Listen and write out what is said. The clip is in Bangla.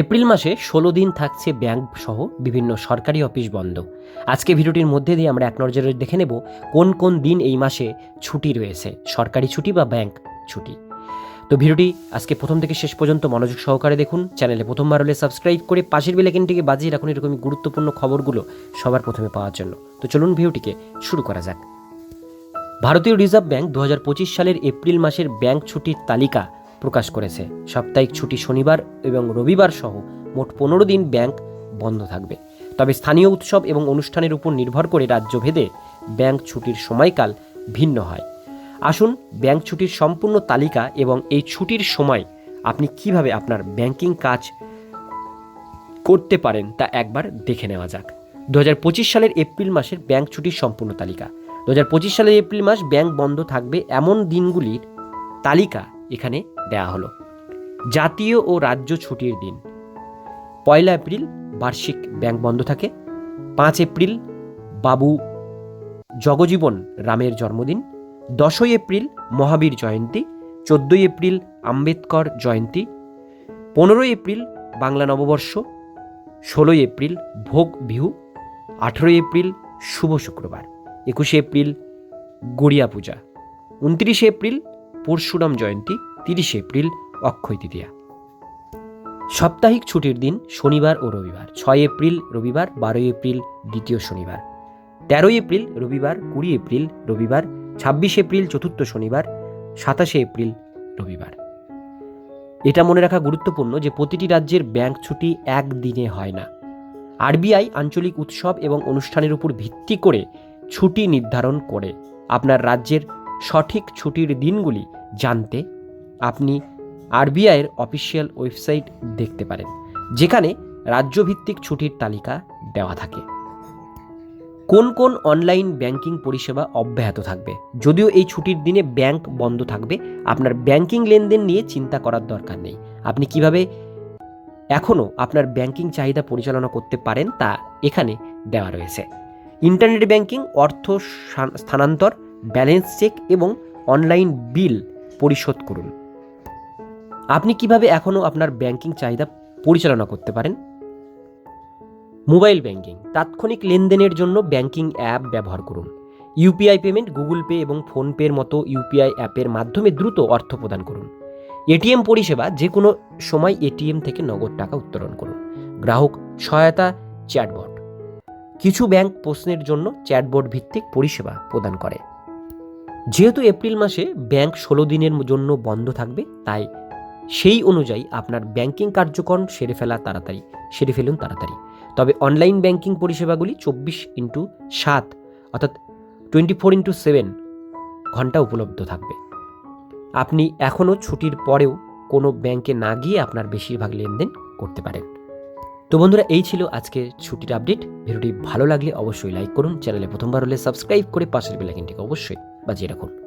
এপ্রিল মাসে ষোলো দিন থাকছে ব্যাংক সহ বিভিন্ন সরকারি অফিস বন্ধ। আজকে ভিডিওটির মধ্যে দিয়ে আমরা এক নজরে দেখে নেব কোন কোন দিন এই মাসে ছুটি রয়েছে, সরকারি ছুটি বা ব্যাংক ছুটি। তো ভিডিওটি আজকে প্রথম থেকে শেষ পর্যন্ত মনোযোগ সহকারে দেখুন, চ্যানেলে প্রথমবার হলে সাবস্ক্রাইব করে পাশের বেলাইকেনটিকে বাজিয়ে রাখুন এরকমই গুরুত্বপূর্ণ খবরগুলো সবার প্রথমে পাওয়ার জন্য। তো চলুন ভিডিওটিকে শুরু করা যাক। ভারতীয় রিজার্ভ ব্যাংক দু হাজার পঁচিশ সালের এপ্রিল মাসের ব্যাংক ছুটির তালিকা প্রকাশ করেছে। সাপ্তাহিক ছুটি শনিবার এবং রবিবার সহ মোট পনেরো দিন ব্যাংক বন্ধ থাকবে। তবে স্থানীয় উৎসব এবং অনুষ্ঠানের উপর নির্ভর করে রাজ্যভেদে ব্যাংক ছুটির সময়কাল ভিন্ন হয়। আসুন, ব্যাংক ছুটির সম্পূর্ণ তালিকা এবং এই ছুটির সময় আপনি কীভাবে আপনার ব্যাংকিং কাজ করতে পারেন তা একবার দেখে নেওয়া যাক। দু হাজার পঁচিশ সালের এপ্রিল মাসের ব্যাংক ছুটির সম্পূর্ণ তালিকা। দু হাজার পঁচিশ সালের এপ্রিল মাস ব্যাংক বন্ধ থাকবে এমন দিনগুলির তালিকা এখানে দেওয়া হলো। জাতীয় ও রাজ্য ছুটির দিন। পয়লা এপ্রিল বার্ষিক ব্যাংক বন্ধ থাকে। পাঁচ এপ্রিল বাবু জগজীবন রামের জন্মদিন। দশই এপ্রিল মহাবীর জয়ন্তী। চোদ্দোই এপ্রিল আম্বেদকর জয়ন্তী। পনেরোই এপ্রিল বাংলা নববর্ষ। ষোলোই এপ্রিল ভোগ বিহু। আঠেরোই এপ্রিল শুভ শুক্রবার। একুশে এপ্রিল গড়িয়া পূজা। উনত্রিশে এপ্রিল পরশুরাম জয়ন্তী। তিরিশে এপ্রিল, অক্ষয় তৃতীয়া। সাপ্তাহিক ছুটির দিন শনিবার ও রবিবার। ছয় এপ্রিল, রবিবার, বারোই এপ্রিল, দ্বিতীয় শনিবার। তেরোই এপ্রিল, রবিবার, কুড়ি এপ্রিল, রবিবার, ছাব্বিশে এপ্রিল, চতুর্থ শনিবার, সাতাশে এপ্রিল, রবিবার। এটা মনে রাখা গুরুত্বপূর্ণ যে প্রতিটি রাজ্যের ব্যাংক ছুটি একদিনে হয় না। আরবিআই আঞ্চলিক উৎসব এবং অনুষ্ঠানের উপর ভিত্তি করে ছুটি নির্ধারণ করে। আপনার রাজ্যের সঠিক ছুটির দিনগুলি জানতে আপনি আরবিআইয়ের অফিসিয়াল ওয়েবসাইট দেখতে পারেন, যেখানে রাজ্যভিত্তিক ছুটির তালিকা দেওয়া থাকে। কোন কোন অনলাইন ব্যাংকিং পরিষেবা অব্যাহত থাকবে? যদিও এই ছুটির দিনে ব্যাংক বন্ধ থাকবে, আপনার ব্যাংকিং লেনদেন নিয়ে চিন্তা করার দরকার নেই। আপনি কীভাবে এখনও আপনার ব্যাংকিং চাহিদা পরিচালনা করতে পারেন তা এখানে দেওয়া রয়েছে। ইন্টারনেট ব্যাংকিং, অর্থ স্থানান্তর, ব্যালেন্স চেক এবং অনলাইন বিল পরিশোধ করুন। আপনি কীভাবে এখনও আপনার ব্যাংকিং চাহিদা পরিচালনা করতে পারেন? Mobile banking. তাৎক্ষণিক লেনদেনের জন্য ব্যাংকিং অ্যাপ ব্যবহার করুন। ইউপিআই পেমেন্ট, গুগল পে এবং ফোনপের মতো ইউপিআই অ্যাপের মাধ্যমে দ্রুত অর্থ প্রদান করুন। এটিএম পরিষেবা যে কোনো সময় এটিএম থেকে নগদ টাকা উত্তোলন করুন। গ্রাহক সহায়তা চ্যাটবট। কিছু ব্যাংক প্রশ্নের জন্য চ্যাটবট ভিত্তিক পরিষেবা প্রদান করে। যেহেতু এপ্রিল মাসে ব্যাংক ষোলো দিনের জন্য বন্ধ থাকবে, তাই সেই অনুযায়ী আপনার ব্যাংকিং কার্যক্রম সেরে ফেলা তাড়াতাড়ি, সেরে ফেলুন তাড়াতাড়ি। তবে অনলাইন ব্যাংকিং পরিষেবাগুলি চব্বিশ ইন্টু সাত অর্থাৎ টোয়েন্টি ফোর ইন্টু সেভেন ঘণ্টা উপলব্ধ থাকবে। আপনি এখনও ছুটির পরেও কোনো ব্যাংকে না গিয়ে আপনার বেশিরভাগ লেনদেন করতে পারেন। তো বন্ধুরা, এই ছিল আজকে ছুটির আপডেট। ভিডিওটি ভালো লাগলে অবশ্যই লাইক করুন, চ্যানেলে প্রথমবার হলে সাবস্ক্রাইব করে পাশের বেলাইকনটিকে অবশ্যই বাজিয়ে রাখুন।